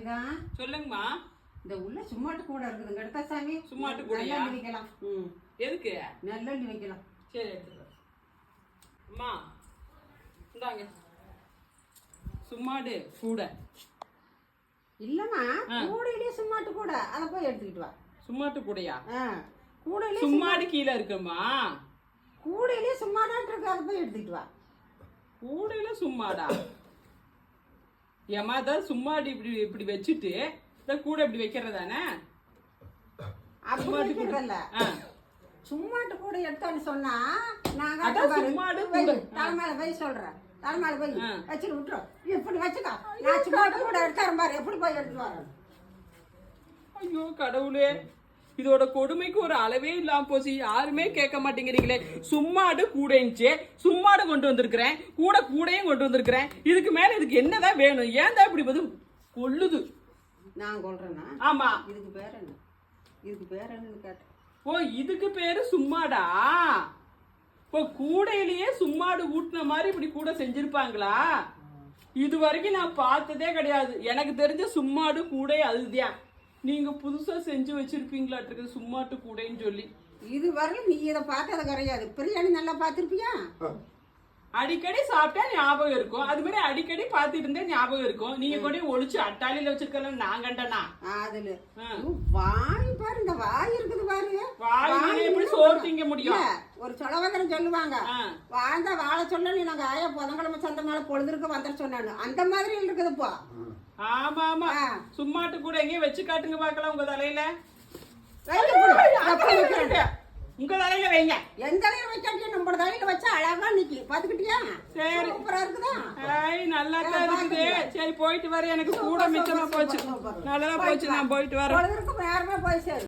ரங்கா சொல்லுங்கம்மா. இந்த உள்ள சும்மாட்டு கூட இருக்குதுங்க எடுத்தா சாமி சும்மாட்டு? நல்லெண்ணெய் வைக்கலாம். ம். எதுக்கு? நல்லெண்ணெய் வைக்கலாம். சரி எடுத்துக்கோ அம்மா இந்தாங்க. சும்மாடு கூட. இல்லம்மா. கூடையிலேயே சும்மாட்டு கூட. அதை போய் எடுத்துக்கிட்டு வா. சும்மாட்டு கூடையா? கூடையிலே சும்மாடு கீழே இருக்குமா? கூடையிலேயே சும்மாடான் இருக்கு. அதை போய் எடுத்துக்கிட்டு வா. கூடையில சும்மாடா? ஏமா தான் சும்மாடு இப்படி இப்படி வச்சுட்டு இந்த கூடை இப்படி வைக்கிறதானே சும்மாட்டு கூட. சும்மாட்டு கூட எடுத்தோன்னு சொன்னா நாங்க சும்மாடு. தலைமையில போய் சொல்றேன். தலைமையில போய். வச்சுட்டு விட்டுரும் இப்படி வச்சுக்கோ. நான் சும்மாட்டு கூட எடுத்தாரு பாரு. எப்படி போய் எடுத்து வரேன்? ஐயோ கடவுளே. இதோட கொடுமைக்கு ஒரு அளவே இல்லாம போச்சு. யாருமே கேட்க மாட்டேங்கிறீங்களே. சும்மாடு கூடைஞ்சே சும்மாடு கொண்டு வந்திருக்கிறேன். கூட கூடையும் கொண்டு வந்திருக்கிறேன். இதுக்கு மேல இதுக்கு என்னதான் வேணும்? ஏன் தான் இப்படி வந்து கொல்லுது நான் சொல்றேன்னா ஆமா. இதுக்கு பேர் என்ன? இதுக்கு பேர் என்னன்னு கேட்டேன். ஓ இதுக்கு பேரு சும்மாடா? ஓ கூடையிலேயே சும்மாடு ஊட்டின மாதிரி இப்படி கூட செஞ்சிருப்பாங்களா? இது வரைக்கும் நான் பார்த்ததே கிடையாது. எனக்கு தெரிஞ்ச சும்மாடு கூடை அதுதான். நீங்க புதுசா செஞ்சு வச்சிருப்பீங்களாட்டு சும்மாட்டு கூடைன்னு சொல்லி. இது வரையும் நீ இதை பார்த்தது கிடையாது பிரியாணி நல்லா பார்த்துருப்பியா? அடிக்கடி சாப்பிட்டா ஞாபகம் இருக்கும். அது மாதிரி அடிக்கடி பார்த்துட்டு இருந்தே ஞாபகம் இருக்கும். நீங்க கூட ஒளிச்சு அட்டாளியில வச்சிருக்கல நான் கண்டனா? அதுல. வாய் பாரு இந்த வாய் இருக்குது பாரு. வாய் எப்படி சோறு. திங்க முடியும்? ஒரு சொலவதனம் சொல்லுவாங்க. வாழ்ந்தா வாழ சொல்ல நாங்க ஆயா புதன்கிழமை சந்த மேல பொழுதுருக்கு வந்துட சொன்னானு. அந்த மாதிரி இருக்குது இப்போ. ஆமா ஆமா. சும்மாட்டு கூட எங்கேயும் வச்சு காட்டுங்க பார்க்கலாம் உங்க தலையில. உங்க தலையில வைங்க. எந்த தலையில வைக்காட்டியா நம்ம தலையில வச்சா அழகா நிக்கி. பாத்துக்கிட்டியா சரி. சூப்பரா இருக்குதா? ஐய் நல்லா இருக்குது. சரி போயிட்டு வர. எனக்கு கூட மிச்சமா போச்சு. நல்லா போச்சு. நான் போயிட்டு வரேன். பொழுதுருக்கு நேரமே போய் சேரு.